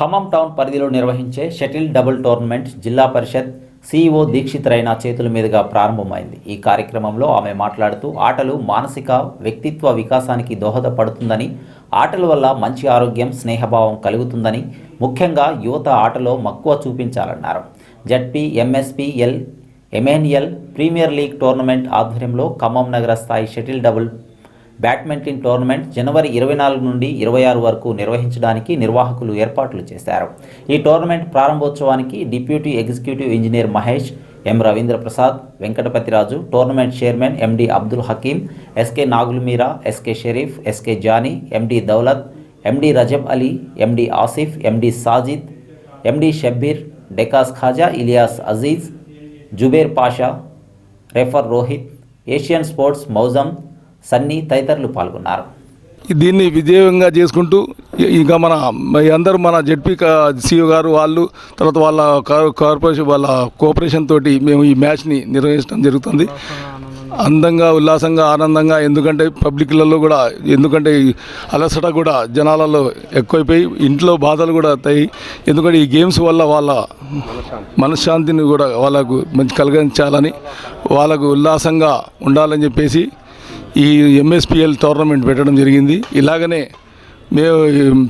Khammam town పరిధిలో నిర్వహించే shuttle double tournament జిల్లా పరిషత్ సీఈఓ దీక్షిత్ రైనా చేతుల మీదుగా ప్రారంభమైంది. ఈ కార్యక్రమంలో ఆమె మాట్లాడుతూ ఆటలు మానసిక వ్యక్తిత్వ వికాసానికి దోహదపడుతుందని ఆటల వల్ల మంచి ఆరోగ్యం స్నేహభావం కలుగుతుందని ముఖ్యంగా యువత ఆటలో మక్కువ చూపించాలన్నారు. ZP MSPL MNL premier league tournament ఆధ్వర్యంలో ఖమ్మం నగర స్థాయి షటిల్ డబుల్ బ్యాడ్మింటన్ టోర్నమెంట్ జనవరి ఇరవై నాలుగు నుండి ఇరవై ఆరు వరకు నిర్వహించడానికి నిర్వాహకులు ఏర్పాట్లు చేశారు. ఈ టోర్నమెంట్ ప్రారంభోత్సవానికి deputy executive engineer Mahesh M. Ravindra Prasad Venkatapathiraju tournament chairman MD Abdul Hakeem SK Nagulmeera SK Shareef SK Jani MD Daulat MD Rajab Ali MD Asif MD Sajid MD Shabbir డెకాస్ Khaja Ilyas Aziz Zubair Pasha refer Rohit Asian sports Mouzam Sunny తదితరులు పాల్గొన్నారు. దీన్ని విజయంగా చేసుకుంటూ ఇంకా మన అందరూ మన ZP CEO గారు వాళ్ళు తర్వాత వాళ్ళ కార్పొరేషన్ వాళ్ళ కోఆపరేషన్ తోటి మేము ఈ మ్యాచ్ని నిర్వహించడం జరుగుతుంది. అందంగా ఉల్లాసంగా ఆనందంగా ఎందుకంటే పబ్లిక్లలో కూడా ఎందుకంటే ఈ అలసట కూడా జనాలలో ఎక్కువైపోయి ఇంట్లో బాధలు కూడా అవుతాయి ఎందుకంటే ఈ గేమ్స్ వల్ల వాళ్ళ మనశ్శాంతిని కూడా వాళ్ళకు మంచి కలిగించాలని వాళ్ళకు ఉల్లాసంగా ఉండాలని చెప్పేసి ఈ ఎంఎస్పిఎల్ టోర్నమెంట్ పెట్టడం జరిగింది. ఇలాగనే మేము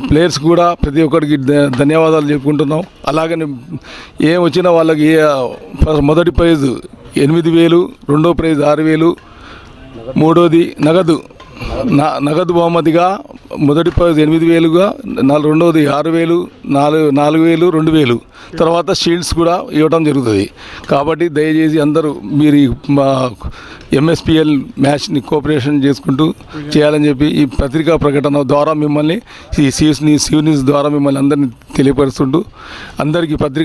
ప్లేయర్స్ కూడా ప్రతి ఒక్కరికి ధన్యవాదాలు చెప్పుకుంటున్నాం. అలాగనే ఏం వచ్చినా వాళ్ళకి మొదటి ప్రైజ్ ఎనిమిది వేలు రెండో ప్రైజ్ ఆరు వేలు మూడోది నగదు. నగదు బహుమతిగా మొదటి ప్రైజ్ ఎనిమిది వేలుగా నాలుగు రెండవది ఆరు వేలు నాలుగు నాలుగు వేలు రెండు వేలు. తర్వాత షీల్డ్స్ కూడా ఇవ్వడం జరుగుతుంది. కాబట్టి దయచేసి అందరూ మీరు మా ఎంఎస్పిఎల్ మ్యాచ్ని కోఆపరేషన్ చేసుకుంటూ చేయాలని చెప్పి ఈ పత్రికా ప్రకటన ద్వారా మిమ్మల్ని ఈ సీఎస్ న్యూస్ ద్వారా మిమ్మల్ని అందరినీ తెలియపరుస్తుంటూ అందరికీ పత్రిక